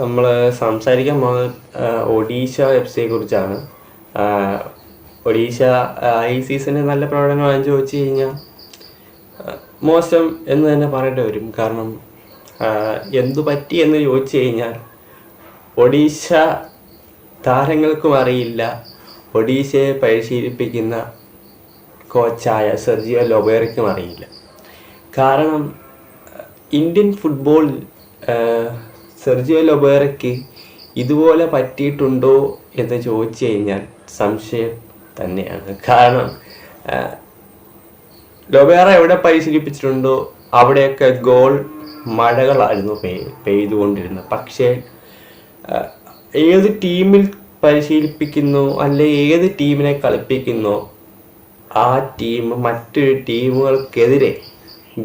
നമ്മൾ സംസാരിക്കാൻ പോകുന്നത് ഒഡീഷ എഫ് സിയെ കുറിച്ചാണ്. ഒഡീഷ ഈ സീസണിൽ നല്ല പ്രകടനമാണ് ചോദിച്ചു കഴിഞ്ഞാൽ ആ, മോശം എന്ന് തന്നെ പറയേണ്ടി വരും. കാരണം എന്തു പറ്റി എന്ന് ചോദിച്ചു കഴിഞ്ഞാൽ ഒഡീഷ താരങ്ങൾക്കും അറിയില്ല. ഒഡീഷയെ പരിശീലിപ്പിക്കുന്ന കോച്ചായ സെർജിയോ ലൊബേറയ്ക്കും അറിയില്ല. കാരണം ഇന്ത്യൻ ഫുട്ബോൾ സെർജിയോ ലൊബേറയ്ക്ക് ഇതുപോലെ പറ്റിയിട്ടുണ്ടോ എന്ന് ചോദിച്ചു കഴിഞ്ഞാൽ സംശയം തന്നെയാണ്. കാരണം ലൊബേറ എവിടെ പരിശീലിപ്പിച്ചിട്ടുണ്ടോ അവിടെയൊക്കെ ഗോൾ മഴകളായിരുന്നു പെയ് പെയ്തുകൊണ്ടിരുന്നത്. പക്ഷേ ഏത് ടീമിൽ പരിശീലിപ്പിക്കുന്നു അല്ലെ ഏത് ടീമിനെ കളിപ്പിക്കുന്നു ആ ടീം മറ്റൊരു ടീമുകൾക്കെതിരെ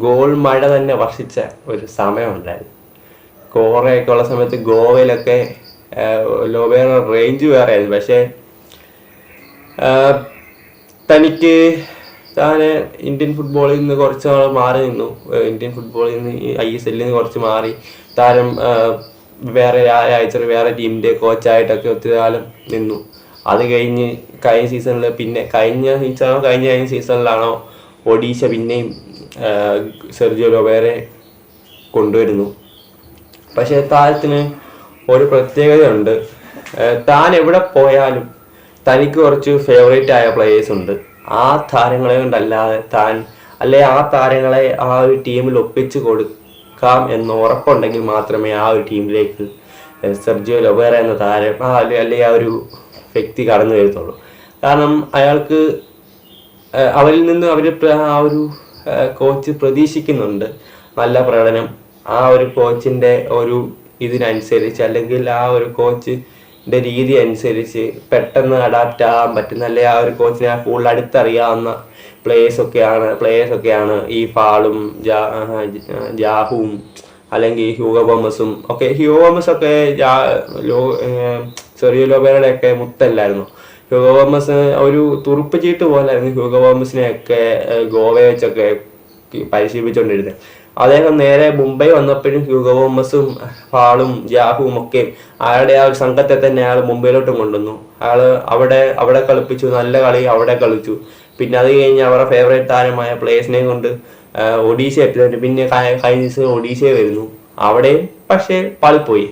ഗോൾ മഴ തന്നെ വർഷിച്ച ഒരു സമയമുണ്ടായിരുന്നു. കോറയൊക്കെ ഉള്ള സമയത്ത് ഗോവയിലൊക്കെ ലോബേറ റേഞ്ച് വേറെ ആയിരുന്നു പക്ഷേ തനിക്ക് താൻ ഇന്ത്യൻ ഫുട്ബോളിൽ നിന്ന് കുറച്ച് നാൾ മാറി നിന്നു. ഇന്ത്യൻ ഫുട്ബോളിൽ നിന്ന് ഐ എസ് എല്ലിൽ നിന്ന് കുറച്ച് മാറി. താരം വേറെ അയച്ചൊരു വേറെ ടീമിന്റെ കോച്ചായിട്ടൊക്കെ ഒത്തിരി കാലം നിന്നു. അത് കഴിഞ്ഞ് കഴിഞ്ഞ സീസണിൽ പിന്നെ കഴിഞ്ഞ സീസണോ കഴിഞ്ഞ കഴിഞ്ഞ സീസണിലാണോ ഒഡീഷ പിന്നെയും സെർജിയോ ലോബേറെ കൊണ്ടുവരുന്നു. പക്ഷേ താരത്തിന് ഒരു പ്രത്യേകതയുണ്ട്. താൻ എവിടെ പോയാലും തനിക്ക് കുറച്ച് ഫേവറേറ്റ് ആയ പ്ലേയേഴ്സ് ഉണ്ട്. ആ താരങ്ങളെ കൊണ്ടല്ലാതെ താൻ അല്ലെ ആ താരങ്ങളെ ആ ഒരു ടീമിൽ ഒപ്പിച്ചു കൊടുക്കാം എന്ന് ഉറപ്പുണ്ടെങ്കിൽ മാത്രമേ ആ ഒരു ടീമിലേക്ക് സെർജിയോ ലൊബേറ എന്ന താരം ആ അല്ലെ ആ ഒരു വ്യക്തി കടന്നു വരുത്തുള്ളൂ കാരണം അയാൾക്ക് അവരിൽ നിന്ന് അവർ ആ ഒരു കോച്ച് പ്രതീക്ഷിക്കുന്നുണ്ട്. നല്ല പ്രകടനം ആ ഒരു കോച്ചിന്റെ ഒരു ഇതിനനുസരിച്ച് അല്ലെങ്കിൽ ആ ഒരു കോച്ചിന്റെ രീതി അനുസരിച്ച് പെട്ടെന്ന് അഡാപ്റ്റ് ആകാൻ പറ്റുന്ന അല്ലെങ്കിൽ ആ ഒരു കോച്ചിനെ കൂടുതൽ അടുത്തറിയാവുന്ന പ്ലേയേഴ്സ് ഒക്കെയാണ് പ്ലേയേഴ്സ് ഒക്കെയാണ് ഈ ഫാളും ജാഹുവും അല്ലെങ്കിൽ ഹ്യൂഗോ ബോമസും ഒക്കെ. ഹ്യൂഗോ ബോമസ് ഒക്കെ ചെറിയ ലോബേരുടെ ഒക്കെ മുത്തല്ലായിരുന്നു. ഹ്യൂഗോ ബോമസ് ഒരു തുറുപ്പ് ചീട്ട് പോലായിരുന്നു ഹ്യൂഗോ ബോമസിനെയൊക്കെ ഗോവയെ വെച്ചൊക്കെ പരിശീലിപ്പിച്ചുകൊണ്ടിരുന്നത് അദ്ദേഹം നേരെ മുംബൈ വന്നപ്പോഴും ഹ്യൂഗോ ബോമസും ഫാളും ജാഹുവും ഒക്കെ അയാളുടെ ആ ഒരു സംഘത്തെ തന്നെ അയാൾ മുംബൈയിലോട്ട് കൊണ്ടുവന്നു. അയാൾ അവിടെ അവിടെ കളിപ്പിച്ചു നല്ല കളി അവിടെ കളിച്ചു. പിന്നെ അത് കഴിഞ്ഞ് അവരുടെ ഫേവറേറ്റ് താരമായ പ്ലേയേഴ്സിനെ കൊണ്ട് ഒഡീഷ എത്തിയിട്ട് പിന്നെ കഴിഞ്ഞ ദിവസം ഒഡീഷ വരുന്നു. അവിടെയും പക്ഷേ പാളിപ്പോയി.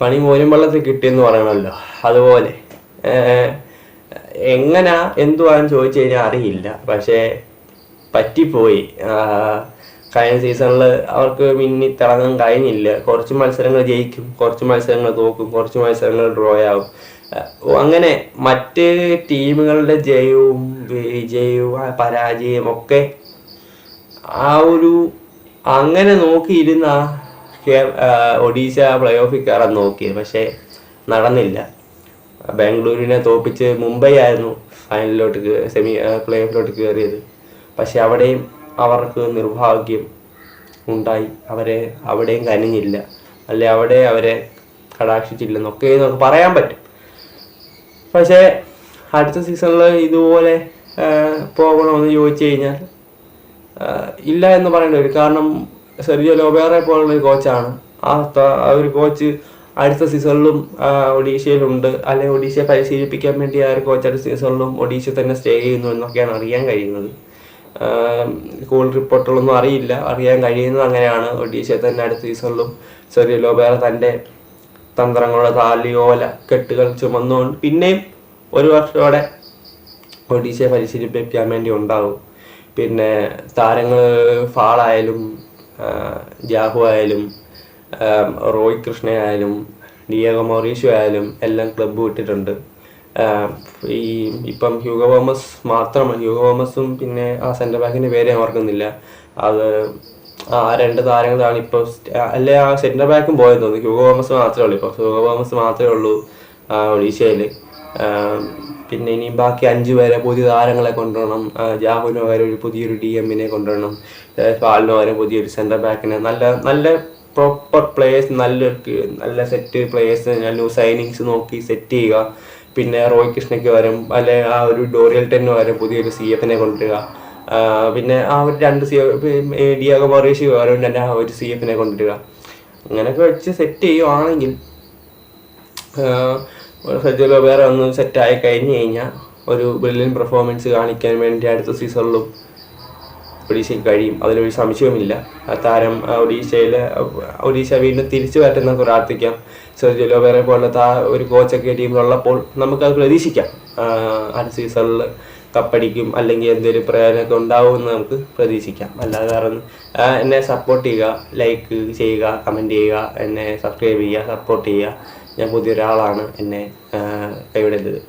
പണി മോരും വെള്ളത്തിൽ കിട്ടിയെന്ന് പറയണമല്ലോ. അതുപോലെ എങ്ങനാ എന്തുവാന്ന് ചോദിച്ചു കഴിഞ്ഞാൽ അറിയില്ല. പക്ഷേ പറ്റിപ്പോയി. കഴിഞ്ഞ സീസണിൽ അവർക്ക് മിന്നി തിളങ്ങാൻ കഴിഞ്ഞില്ല. കുറച്ച് മത്സരങ്ങൾ ജയിക്കും കുറച്ച് മത്സരങ്ങൾ തോക്കും കുറച്ച് മത്സരങ്ങൾ ഡ്രോ ആവും അങ്ങനെ മറ്റ് ടീമുകളുടെ ജയവും വിജയവും പരാജയവും ഒക്കെ ആ ഒരു അങ്ങനെ നോക്കിയിരുന്ന ഒഡീഷ പ്ലേ ഓഫിൽ കയറാൻ നോക്കിയത് പക്ഷേ നടന്നില്ല. ബാംഗ്ലൂരിനെ തോപ്പിച്ച് മുംബൈ ആയിരുന്നു ഫൈനലിലോട്ട് സെമി പ്ലേ ഓഫിലോട്ട് കയറിയത്. പക്ഷെ അവിടെയും അവർക്ക് നിർഭാഗ്യം ഉണ്ടായി. അവരെ അവിടെയും കനിഞ്ഞില്ല. അല്ലെ അവിടെ അവരെ കടാക്ഷിച്ചില്ലെന്നൊക്കെ നമുക്ക് പറയാൻ പറ്റും. പക്ഷേ അടുത്ത സീസണിൽ ഇതുപോലെ പോകണമെന്ന് ചോദിച്ചു കഴിഞ്ഞാൽ ഇല്ല എന്ന് പറയേണ്ടി വരും. കാരണം സെർജിയോ ലോബേറെ പോലുള്ള ഒരു കോച്ചാണ് ആ ഒരു കോച്ച് അടുത്ത സീസണിലും ഒഡീഷയിലുണ്ട്. അല്ലെങ്കിൽ ഒഡീഷയെ പരിശീലിപ്പിക്കാൻ വേണ്ടി ആ ഒരു കോച്ച് അടുത്ത സീസണിലും ഒഡീഷ തന്നെ സ്റ്റേ ചെയ്യുന്നു എന്നൊക്കെയാണ് അറിയാൻ കഴിയുന്നത്. കൂടുതൽ റിപ്പോർട്ടുകളൊന്നും അറിയില്ല. അറിയാൻ കഴിയുന്നത് അങ്ങനെയാണ്. ഒഡീഷയെ തന്നെ അടുത്ത സീസണിലും ചെറിയ ലോബേറെ തന്റെ തന്ത്രങ്ങളുടെ താലിയോല കെട്ടുകൾ ചുമന്നുകൊണ്ട് പിന്നെയും ഒരു വർഷത്തോടെ ഒഡീഷയെ പരിശീലിപ്പിക്കാൻ വേണ്ടി ഉണ്ടാകും. പിന്നെ താരങ്ങൾ ഫാളായാലും ജാഹു ആയാലും റോയ് കൃഷ്ണയായാലും ഡിയാഗോ മൊറീഷു ആയാലും എല്ലാം ക്ലബ്ബ് വിട്ടിട്ടുണ്ട്. ഈ ഇപ്പം ഹ്യൂഗോ തോമസ് മാത്രമാണ്. ഹ്യൂഗോ തോമസും പിന്നെ ആ സെന്റർ ബാക്കിന്റെ പേര് ഞാൻ ഓർക്കുന്നില്ല അത് ആ രണ്ട് താരങ്ങളാണ് ഇപ്പോൾ അല്ലെ ആ സെന്റർ ബാക്കും പോയെന്ന് തോന്നുന്നു. ഹ്യൂഗോ തോമസ് മാത്രമേ ഉള്ളൂ ഇപ്പോൾ ഹ്യൂഗോ തോമസ് മാത്രമേ ഉള്ളൂ ഒഡീഷയിൽ പിന്നെ ഇനി ബാക്കി അഞ്ചു പേരെ പുതിയ താരങ്ങളെ കൊണ്ടുവരണം. ജാഹുവിന് പകരം ഒരു പുതിയൊരു ഡി എമ്മിനെ കൊണ്ടുവരണം. ഫാലിന് പകരം പുതിയൊരു സെന്റർ ബാക്കിനെ നല്ല നല്ല പ്രോപ്പർ പ്ലേയേഴ്സ് നല്ല നല്ല സെറ്റ് പ്ലേയേഴ്സ് ന്യൂ സൈനിങ്സ് നോക്കി സെറ്റ് ചെയ്യുക. പിന്നെ റോയ് കൃഷ്ണയ്ക്ക് വരും അല്ലെ ആ ഒരു ഡോറിയൽ ടെന്നു പകരം പുതിയൊരു സി എഫിനെ കൊണ്ടുവരിക. പിന്നെ ആ ഒരു രണ്ട് സി ഡിയാഗോ മൊറീഷ് പകരം തന്നെ ആ ഒരു സി എഫിനെ കൊണ്ടുവരിക. അങ്ങനെയൊക്കെ വെച്ച് സെറ്റ് ചെയ്യുവാണെങ്കിൽ സജ്ജലോ വേറെ ഒന്ന് സെറ്റായി കഴിഞ്ഞു കഴിഞ്ഞാൽ ഒരു ബ്രില്യൻ പെർഫോമൻസ് കാണിക്കാൻ വേണ്ടി അടുത്ത സീസണിലും ഒഡീഷയ്ക്ക് കഴിയും. അതിലൊരു സംശയവുമില്ല. താരം ഒഡീഷയിൽ ഒഡീഷ വീണ്ടും തിരിച്ചു വരട്ടെന്ന് പ്രാർത്ഥിക്കാം. സെർജി വേറെ പോലത്തെ ആ ഒരു കോച്ചൊക്കെ ടീമിലുള്ളപ്പോൾ നമുക്കത് പ്രതീക്ഷിക്കാം. അടുത്ത സീസണിൽ കപ്പടിക്കും അല്ലെങ്കിൽ എന്തെങ്കിലും പ്രയോജനമൊക്കെ ഉണ്ടാവുമെന്ന് നമുക്ക് പ്രതീക്ഷിക്കാം. അല്ലാതെ വേറെ എന്നെ സപ്പോർട്ട് ചെയ്യുക ലൈക്ക് ചെയ്യുക കമന്റ് ചെയ്യുക എന്നെ സബ്സ്ക്രൈബ് ചെയ്യുക സപ്പോർട്ട് ചെയ്യുക. ഞാൻ പുതിയൊരാളാണ്. എന്നെ കൈവിടരുത്.